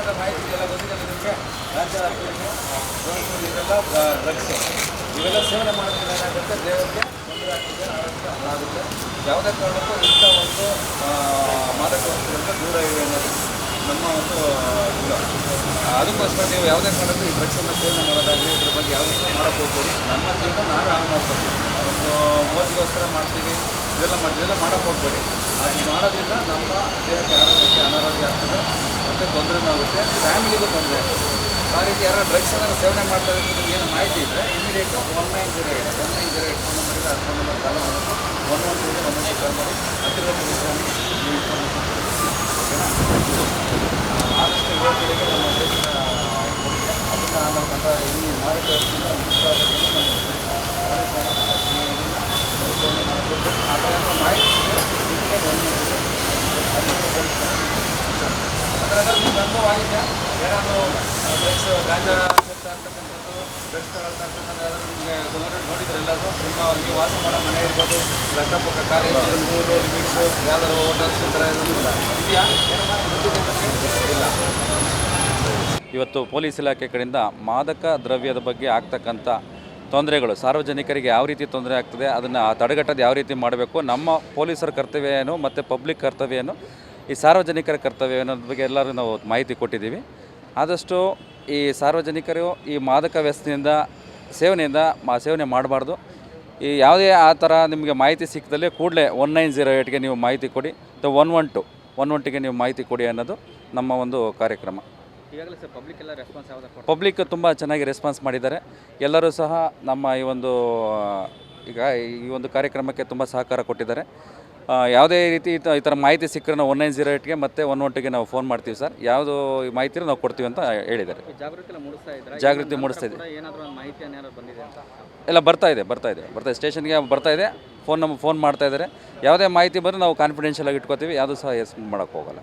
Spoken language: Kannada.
ಅಂತ ಮಾಹಿತಿ ಎಲ್ಲ ಗೊತ್ತಿದೆ ನಿಮಗೆ. ರಾಜ್ಯ ರಾಜ್ಯಗಳಿಗೆ ಇವೆಲ್ಲ ಡ್ರಗ್ಸ್ ಇವೆಲ್ಲ ಸೇವನೆ ಮಾಡೋದ್ರಿಂದ ಏನಾಗುತ್ತೆ? ದೇಹಕ್ಕೆ ತೊಂದರೆ ಆಗ್ತದೆ, ಆರೋಗ್ಯ ಹಾಳಾಗುತ್ತೆ. ಯಾವುದೇ ಕಾರಣಕ್ಕೂ ಇಂಥ ಒಂದು ಮಾದಕ ವಸ್ತುಗಳಿಂದ ದೂರ ಇವೆ ಅನ್ನೋದು ನಮ್ಮ ಒಂದು ಇಲ್ಲ ಅದಕ್ಕೋಸ್ಕರ ನೀವು ಯಾವುದೇ ಕಾರಣಕ್ಕೂ ಈ ಡ್ರಗ್ಸನ್ನು ಸೇವನೆ ಮಾಡೋದಾಗಲಿ, ಇದ್ರ ಬಗ್ಗೆ ಯಾವುದೇ ಮಾಡೋಕ್ಕೆ ಹೋಗ್ಬೋದು ನಮ್ಮ ಜೀವನ ನಾನು ಹಾಳು ಮಾಡ್ತೀವಿ ಒಂದು ಮೋಜಿಗೋಸ್ಕರ ಮಾಡ್ತೀವಿ. ಇದೆಲ್ಲ ಮಾಡಿ ಇದೆಲ್ಲ ಮಾಡೋಕ್ಕೆ ಹೋಗ್ಬೇಡಿ. ಅದು ಮಾಡೋದ್ರಿಂದ ನಮ್ಮ ದೇಹಕ್ಕೆ ಆರೋಗ್ಯಕ್ಕೆ ಅನಾರೋಗ್ಯ ಆಗ್ತದೆ. ಮತ್ತು ತೊಂದರೆನೂ ಆಗುತ್ತೆ. ಫ್ಯಾಮಿಲಿಗೂ ತೊಂದರೆ. ಆಗುತ್ತೆ ಆ ರೀತಿ ಯಾರು ಡ್ರಗ್ಸ್ ಏನಾದ್ರು ಸೇವನೆ ಮಾಡ್ತಾ ನಿಮ್ಗೆ ಏನು ಮಾಹಿತಿ ಇದ್ದರೆ immediate one nine zero eight one nine zero eight phone ನಂಬರಿಗೆ ಆ ಫೋನ್ ನಂಬರ್ ಕಾಲ್ ಮಾಡಿ one one zero one one call ಮಾಡಿ ಹತ್ತಿರ ಆದಷ್ಟು ಯುವಕರಿಗೆ ನಮ್ಮ ಅದನ್ನು ಕಂಡ ಇಲ್ಲಿ ಮಾದಕ ವಸ್ತುವಿನ ಮುಕ್ತವಾಗೋದನ್ನು ನಾವು ಆ ಥರ ಏನೋ ಮಾಹಿತಿ ಇದ್ದರೆ ಇಮಿಡಿಯೇಟ್ ಒನ್ ಅದರಾಗ ನಿಮ್ಗೆ ಅನುಭವ ಆಗಿದೆ ಏನಾದರೂ ಡ್ರಗ್ಸ್ ಗಾಂಜಾ ಸೇರ್ತಾ ಇರ್ತಕ್ಕಂಥದ್ದು ಡ್ರಗ್ಸ್ ತಗೊಳ್ತಕ್ಕಂಥದ್ದು ಇರ್ತಕ್ಕಂಥದ್ದು ನಿಮಗೆ ಗೌರ್ಮೆಂಟ್ ನೋಡಿದ್ರೆ ಎಲ್ಲರೂ ನಿಮ್ಮ ನೀವು ವಾಸ ಮಾಡೋ ಮನೆ ಇರ್ಬೋದು ಅಕ್ಕಪಕ್ಕ ಕಾಲೇಜು ಸ್ಕೂಲು ಲಿಮಿಟ್ಸು ಯಾವ್ದಾದ್ರು ಹೋಟೆಲ್ಸ್ ಈ ಥರ ಏನಾದ್ರು ಇದೆಯಾ? ಏನಾದ್ರು ಇಲ್ಲ. ಇವತ್ತು ಪೊಲೀಸ್ ಇಲಾಖೆ ಕಡೆಯಿಂದ ಮಾದಕ ದ್ರವ್ಯದ ಬಗ್ಗೆ ಆಗ್ತಕ್ಕಂಥ ತೊಂದರೆಗಳು. ಸಾರ್ವಜನಿಕರಿಗೆ ಯಾವ ರೀತಿ ತೊಂದರೆ ಆಗ್ತದೆ ಅದನ್ನು ತಡೆಗಟ್ಟೋದು ಯಾವ ರೀತಿ ಮಾಡಬೇಕು ನಮ್ಮ ಪೊಲೀಸರ ಕರ್ತವ್ಯ ಏನು ಮತ್ತು ಪಬ್ಲಿಕ್ ಕರ್ತವ್ಯ ಏನು ಈ ಸಾರ್ವಜನಿಕರ ಕರ್ತವ್ಯ ಅನ್ನೋದ್ರ ಬಗ್ಗೆ ಎಲ್ಲರೂ ನಾವು ಮಾಹಿತಿ ಕೊಟ್ಟಿದ್ದೀವಿ. ಆದಷ್ಟು ಈ ಸಾರ್ವಜನಿಕರು ಈ ಮಾದಕ ವ್ಯವಸ್ಥೆಯಿಂದ ಸೇವನೆಯಿಂದ ಮಾ ಸೇವನೆ ಮಾಡಬಾರ್ದು. ಈ ಯಾವುದೇ ಆ ಥರ ನಿಮಗೆ ಮಾಹಿತಿ ಸಿಕ್ಕದಲ್ಲಿ ಕೂಡಲೇ ಒನ್ ನೈನ್ ಜೀರೋ ಏಟ್ಗೆ ನೀವು ಮಾಹಿತಿ ಕೊಡಿ ಅಥವಾ one one two one one ಟಿಗೆ ನೀವು ಮಾಹಿತಿ ಕೊಡಿ ಅನ್ನೋದು ನಮ್ಮ ಒಂದು ಕಾರ್ಯಕ್ರಮ. ಈಗಾಗಲೇ ಸರ್ ಪಬ್ಲಿಕ್ ಎಲ್ಲ ರೆಸ್ಪಾನ್ಸ್ ಯಾವ್ದು ಪಬ್ಲಿಕ್ ತುಂಬ ಚೆನ್ನಾಗಿ ರೆಸ್ಪಾನ್ಸ್ ಮಾಡಿದ್ದಾರೆ. ಎಲ್ಲರೂ ಸಹ ನಮ್ಮ ಈ ಒಂದು ಈಗ ಈ ಒಂದು ಕಾರ್ಯಕ್ರಮಕ್ಕೆ ತುಂಬ ಸಹಕಾರ ಕೊಟ್ಟಿದ್ದಾರೆ. ಯಾವುದೇ ರೀತಿ ಈ ಥರ ಮಾಹಿತಿ ಸಿಕ್ಕರೆ ನಾವು ಒನ್ ನೈನ್ ಜೀರೋ ಏಟ್ಗೆ ಮತ್ತೆ ಒನ್ ಒನ್ ಟುಗೆ ನಾವು ಫೋನ್ ಮಾಡ್ತೀವಿ ಸರ್. ಯಾವುದು ಮಾಹಿತಿ ನಾವು ಕೊಡ್ತೀವಿ ಅಂತ ಹೇಳಿದ್ದಾರೆ. ಜಾಗೃತಿ ಮೂಡಿಸ್ತಾ ಇದ್ದಾರೆ? ಜಾಗೃತಿ ಮೂಡಿಸ್ತಾ ಇದೆ. ಎಲ್ಲ ಬರ್ತಾ ಇದೆ ಬರ್ತಾ ಇದೆ ಬರ್ತಾ ಇದೆ. ಸ್ಟೇಷನ್ಗೆ ಬರ್ತಾ ಇದೆ. ಫೋನ್ ನಮ್ಮ ಫೋನ್ ಮಾಡ್ತಾ ಇದ್ದಾರೆ. ಯಾವುದೇ ಮಾಹಿತಿ ಬಂದರೆ ನಾವು ಕಾನ್ಫಿಡೆನ್ಷಿಯಲ್ ಆಗಿ ಇಟ್ಕೋತೀವಿ. ಯಾವುದೂ ಸಹ ಎಸ್ ಮಾಡೋಕ್ಕೆ ಹೋಗಲ್ಲ.